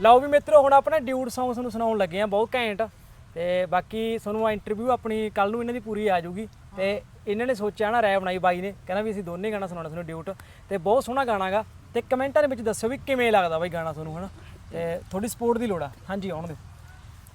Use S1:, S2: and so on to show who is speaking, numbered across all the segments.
S1: ਲਓ ਵੀ ਮਿੱਤਰੋ, ਹੁਣ ਆਪਣੇ ਡਿਊਟ Song ਤੁਹਾਨੂੰ ਸੁਣਾਉਣ ਲੱਗੇ ਆ ਬਹੁਤ ਘੈਂਟ। ਤੇ ਬਾਕੀ ਤੁਹਾਨੂੰ ਇੰਟਰਵਿਊ ਆਪਣੀ ਕੱਲ ਨੂੰ ਇਹਨਾਂ ਦੀ ਪੂਰੀ ਆ ਜਾਊਗੀ। ਤੇ ਇਹਨਾਂ ਨੇ ਸੋਚਿਆ ਨਾ ਰਾਇ ਬਣਾਈ ਬਾਈ ਨੇ। ਕਹਿੰਦਾ ਵੀ ਅਸੀਂ ਦੋਨੇ ਗਾਣਾ ਸੁਣਾਉਣਾ ਤੁਹਾਨੂੰ ਡਿਊਟ ਤੇ ਬਹੁਤ ਸੋਹਣਾ ਗਾਣਾਗਾ ਤੇ ਕਮੈਂਟਾਂ ਦੇ ਵਿੱਚ ਦੱਸਿਓ ਵੀ ਕਿਵੇਂ ਲੱਗਦਾ ਬਾਈ ਗਾਣਾ ਤੁਹਾਨੂੰ, ਹਨਾ? ਤੇ ਤੁਹਾਡੀ ਸਪੋਰਟ ਦੀ ਲੋੜ ਆ। ਹਾਂਜੀ, ਆਉਣ ਦਿਓ।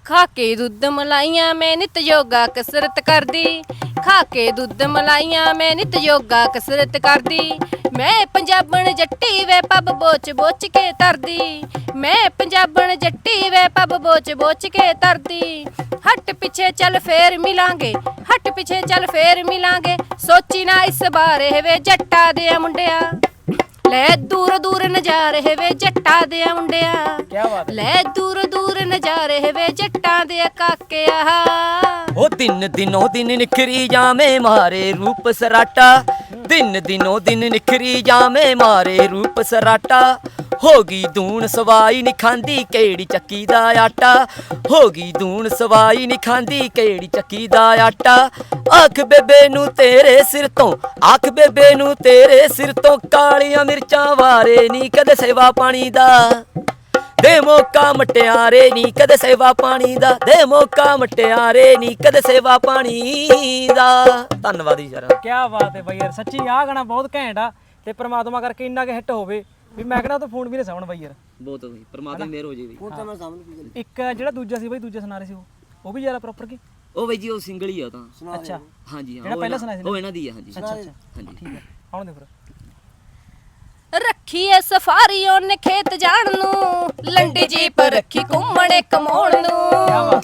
S2: ਖਾ ਕੇ ਦੁੱਧ ਮਲਾਈਆਂ, ਮੈਂ ਨਿਤ ਯੋਗਾ ਕਸਰਤ ਕਰਦੀ। ਖਾ ਕੇ ਦੁੱਧ ਮਲਾਈਆਂ, ਮੈਂ ਨਿਤ ਯੋਗਾ ਕਸਰਤ ਕਰਦੀ। ਮੈਂ ਪੰਜਾਬਣ ਜੱਟੀ ਵੇ ਪੱਬ ਬੋਚ ਬੋਚ ਕੇ ਤਰਦੀ। ਮੈਂ ਪੰਜਾਬਣ ਜੱਟੀ ਵੇ ਪੱਬ ਬੋਚ ਬੋਚ ਕੇ ਤਰਦੀ। ਹੱਟ ਪਿੱਛੇ ਚੱਲ ਫੇਰ ਮਿਲਾਂਗੇ ਹੱਟ ਪਿੱਛੇ ਚੱਲ ਫੇਰ ਮਿਲਾਂਗੇ। ਸੋਚੀ ਨਾ ਇਸ ਬਾਰੇ ਵੇ ਜੱਟਾ ਦੇ ਮੁੰਡਿਆ। ਲੈ ਦੂਰ ਦੂਰ ਨਜ਼ਾਰੇ ਵੇ ਜੱਟਾ ਦੇ ਮੁੰਡਿਆ।
S1: ਕੀ ਬਾਤ ਹੈ।
S2: ਲੈ ਦੂਰ ਦੂਰ ਨਜ਼ਾਰੇ ਵੇ ਜੱਟਾਂ ਦੇ ਕਾਕਿਆ।
S3: ਉਹ ਦਿਨ ਦਿਨੋ ਦਿਨ ਨਿਖਰੀ ਜਾਵੇਂ ਮਾਰੇ ਰੂਪ ਸਰਾਟਾ। ਦਿਨ ਦਿਨੋ ਦਿਨ ਨਿਖਰੀ ਜਾਵੇਂ ਮਾਰੇ ਰੂਪ ਸਰਾਟਾ। ਹੋ ਗਈ ਦੂਣ ਸਵਾਈ ਨੀ ਖਾਂਦੀ ਕਿਹੜੀ ਚੱਕੀ ਦਾ ਆਟਾ। ਹੋ ਗਈ ਦੂਣ ਸਵਾਈ ਨੀ ਖਾਂਦੀ ਕਿਹੜੀ ਚੱਕੀ ਦਾ ਆਟਾ। ਅੱਖ ਬੇਬੇ ਨੂੰ ਤੇਰੇ ਸਿਰ ਤੋਂ ਅੱਖ ਬੇਬੇ ਨੂੰ ਤੇਰੇ ਸਿਰ ਤੋਂ ਕਾਲੀਆਂ ਮਿਰਚਾਂ ਵਾਰੇ ਨੀ ਕਦੇ ਸੇਵਾ ਪਾਣੀ ਦਾ। ਦੇ ਮੌਕਾ ਮਟਿਆਰੇ ਨੀ ਕਦੇ ਸੇਵਾ ਪਾਣੀ ਦਾ। ਦੇ ਮੌਕਾ ਮਟਿਆਰੇ ਨੀ ਕਦੇ ਸੇਵਾ ਪਾਣੀ ਦਾ। ਧੰਨਵਾਦ ਜੀ ਦਾ।
S1: ਕੀ ਬਾਤ ਹੈ ਬਾਈ ਯਾਰ ਸੱਚੀ ਆਹ ਗਾਣਾ ਬਹੁਤ ਘੈਂਟ ਆ ਤੇ ਪ੍ਰਮਾਤਮਾ ਕਰਕੇ ਇੰਨਾ ਕਿ ਹਿੱਟ ਹੋਵੇ ਵੀ ਮੈਂ ਕਹਿੰਦਾ ਤਾਂ ਫੋਨ ਵੀ ਨਾ ਸਾਉਣ ਬਾਈ ਯਾਰ।
S3: ਬਹੁਤ ਹੋਈ ਪਰਮਾਤਮਾ ਮੇਰ ਹੋ ਜੀ ਵੀ
S1: ਇੱਕ ਜਿਹੜਾ ਦੂਜਾ ਸੀ ਬਾਈ ਦੂਜਾ ਸੁਣਾ ਰਹੇ ਸੀ ਉਹ। ਉਹ ਵੀ ਯਾਰ ਪ੍ਰੋਪਰ ਕੀ?
S3: ਉਹ ਬਈ ਜੀ ਉਹ ਸਿੰਗਲ ਹੀ ਆ ਉਹ ਤਾਂ।
S1: ਅੱਛਾ।
S3: ਹਾਂਜੀ ਹਾਂ
S1: ਜਿਹੜਾ
S3: ਉਹ
S1: ਪਹਿਲਾਂ
S3: ਇਹਨਾਂ-
S1: ਸੁਣਾਇਆ ਸੀ ਨਾ?
S3: ਉਹ ਇਹਨਾਂ ਦੀ ਆ ਹਾਂਜੀ।
S1: ਅੱਛਾ ਅੱਛਾ।
S3: ਹਾਂਜੀ।
S1: ਠੀਕ ਹੈ। ਆਉਣ ਦੇ ਫਿਰ।
S2: ਰੱਖੀ ਐ ਸਫਾਰੀ ਉਹਨੇ ਖੇਤ ਜਾਣ ਨੂੰ ਲੰਡੀ ਜੀਪ ਰੱਖੀ ਘੁੰਮਣੇ ਕਮਾਉਣ ਨੂੰ।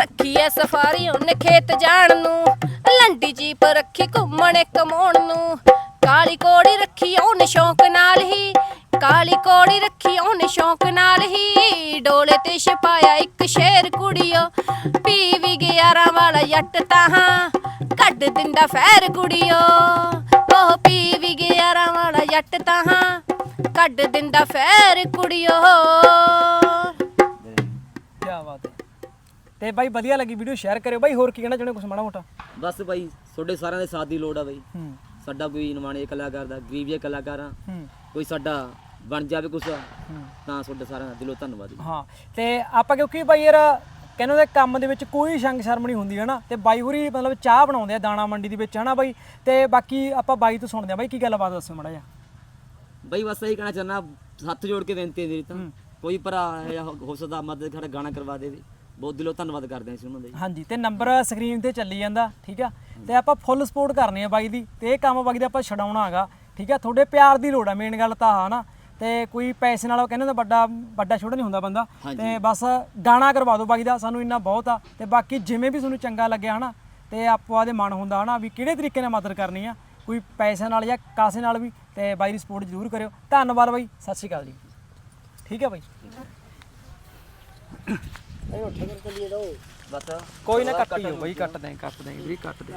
S2: ਰੱਖੀ ਐ ਸਫਾਰੀ ਉਹਨੇ ਖੇਤ ਜਾਣ ਨੂੰ ਲੰਡੀ ਜੀਪ ਰੱਖੀ ਘੁੰਮਣੇ ਕਮਾਉਣ ਨੂੰ। ਕਾਲੀ ਕੋੜੀ ਰੱਖੀ ਉਹਨੇ ਸ਼ੌਂਕ ਨਾਲ ਹੀ ਕਾਲੀ ਕੋੜੀ ਰੱਖੀ ਉਹਨੇ ਸ਼ੌਂਕ ਨਾਲ ਹੀ। ਡੋਲੇ ਤੇ ਛਪਾਇਆ ਇੱਕ ਸ਼ੇਰ ਕੁੜੀਓ ਪੀ ਵੀ ਗਿਆਰਾਂ ਵਾਲਾ ਜੱਟ ਤਾਹਾਂ ਕੱਢ ਦਿੰਦਾ ਫੈਰ ਕੁੜੀਓ। ਉਹ ਪੀ ਵੀ ਗਿਆਰਾਂ ਵਾਲਾ ਜੱਟ ਤਾਹਾਂ ਕੱਢ ਦਿੰਦਾ ਫੈਰ ਕੁੜੀਓ।
S1: ਕੀ ਬਾਤ ਹੈ। ਤੇ ਬਾਈ ਵਧੀਆ ਲੱਗੀ ਵੀਡੀਓ ਸ਼ੇਅਰ ਕਰਿਓ। ਬਾਈ ਹੋਰ ਕੀ ਕਹਿਣਾ ਚਾਹੁੰਦੇ ਕੁਝ ਮਾੜਾ ਮੋਟਾ?
S3: ਬਸ ਬਾਈ ਤੁਹਾਡੇ ਸਾਰਿਆਂ ਦੇ ਸਾਥ ਦੀ ਲੋੜ ਆ ਬਾਈ।
S1: ਹੂੰ।
S3: ਸਾਡਾ ਕੋਈ ਨਿਮਾਣੇ ਕਲਾਕਾਰ ਦਾ ਗਰੀਬ ਜਿਹਾ ਕਲਾਕਾਰ ਆ।
S1: ਹੂੰ।
S3: ਕੋਈ ਸਾਡਾ ਬਣ ਜਾਵੇ ਕੁਛ
S1: ਹੂੰ।
S3: ਤਾਂ ਤੁਹਾਡੇ ਸਾਰਿਆਂ ਦਾ ਦਿਲੋਂ ਧੰਨਵਾਦ ਜੀ।
S1: ਹਾਂ ਤੇ ਆਪਾਂ ਕਿਉਂਕਿ ਬਾਈ ਯਾਰ ਕਹਿੰਦੇ ਉਹਦੇ ਕੰਮ ਦੇ ਵਿੱਚ ਕੋਈ ਸ਼ੰਗ ਸ਼ਰਮ ਨਹੀਂ ਹੁੰਦੀ ਹਨਾ ਤੇ ਬਾਈ ਹੋਰੀ ਮਤਲਬ ਚਾਹ ਬਣਾਉਂਦੇ ਆ ਦਾਣਾ ਮੰਡੀ ਦੇ ਵਿੱਚ ਹਨਾ ਬਾਈ? ਤੇ ਬਾਕੀ ਆਪਾਂ ਬਾਈ ਤੋਂ ਸੁਣਦੇ ਆ। ਬਾਈ ਕੀ ਗੱਲਬਾਤ ਦੱਸੋ ਮਾੜਾ ਜਿਹਾ?
S3: ਬਈ ਬਸ ਇਹੀ ਕਹਿਣਾ ਚਾਹੁੰਦਾ ਹੱਥ ਜੋੜ ਕੇ ਬੇਨਤੀ ਹੈ ਮੇਰੀ ਤਾਂ। ਕੋਈ ਭਰਾ ਹੈ ਹੋ ਸਕਦਾ ਮਦਦ ਕਰ ਗਾਣਾ ਕਰਵਾ ਦੇਵੇ। ਬਹੁਤ ਦਿਲੋਂ ਧੰਨਵਾਦ ਕਰਦੇ ਹਾਂ ਅਸੀਂ ਉਹਨਾਂ ਦਾ ਜੀ
S1: ਹਾਂਜੀ ਤੇ ਨੰਬਰ ਸਕਰੀਨ ਤੇ ਚੱਲੀ ਜਾਂਦਾ ਠੀਕ ਆ? ਤੇ ਆਪਾਂ ਫੁੱਲ ਸਪੋਰਟ ਕਰਨੀ ਆ ਬਾਈ ਦੀ ਤੇ ਇਹ ਕੰਮ ਬਾਈ ਦਾ ਆਪਾਂ ਛਡਾਉਣਾ ਹੈਗਾ ਠੀਕ ਆ? ਤੁਹਾਡੇ ਪਿਆਰ ਦੀ ਲੋੜ ਆ ਮੇਨ ਗੱਲ ਤਾਂ ਆ ਨਾ। ਤੇ ਕੋਈ ਪੈਸੇ ਨਾਲ ਉਹ ਕਹਿੰਦੇ ਹੁੰਦਾ ਵੱਡਾ ਵੱਡਾ ਛੋਟਾ ਨਹੀਂ ਹੁੰਦਾ ਬੰਦਾ। ਤੇ ਬਸ ਗਾਣਾ ਕਰਵਾ ਦਿਓ ਬਾਈ ਦਾ ਸਾਨੂੰ ਇੰਨਾ ਬਹੁਤ ਆ। ਤੇ ਬਾਕੀ ਜਿਵੇਂ ਵੀ ਤੁਹਾਨੂੰ ਚੰਗਾ ਲੱਗਿਆ ਹਨਾ ਤੇ ਆਪੋ ਆਦੇ ਮਨ ਹੁੰਦਾ ਹਨਾ ਵੀ ਕਿਹੜੇ ਤਰੀਕੇ ਨਾਲ ਮਦਦ ਕਰਨੀ ਆ। ਕੋਈ ਪੈਸੇ ਨਾਲ ਜਾਂ ਕਾਸੇ ਨਾਲ ਵੀ ਤੇ ਬਾਈ ਦੀ ਸਪੋਰਟ ਜ਼ਰੂਰ ਕਰਿਓ। ਧੰਨਵਾਦ ਬਾਈ ਸਤਿ ਸ਼੍ਰੀ ਅਕਾਲ ਜੀ। ਠੀਕ ਹੈ ਬਾਈ।
S3: ਬਸ।
S1: ਕੋਈ ਨਾ ਕੱਟ ਦਿਓ ਬਾਈ ਕੱਟ ਦੇ ਕੱਟ ਦੇ ਵੀ ਕੱਟ ਦੇ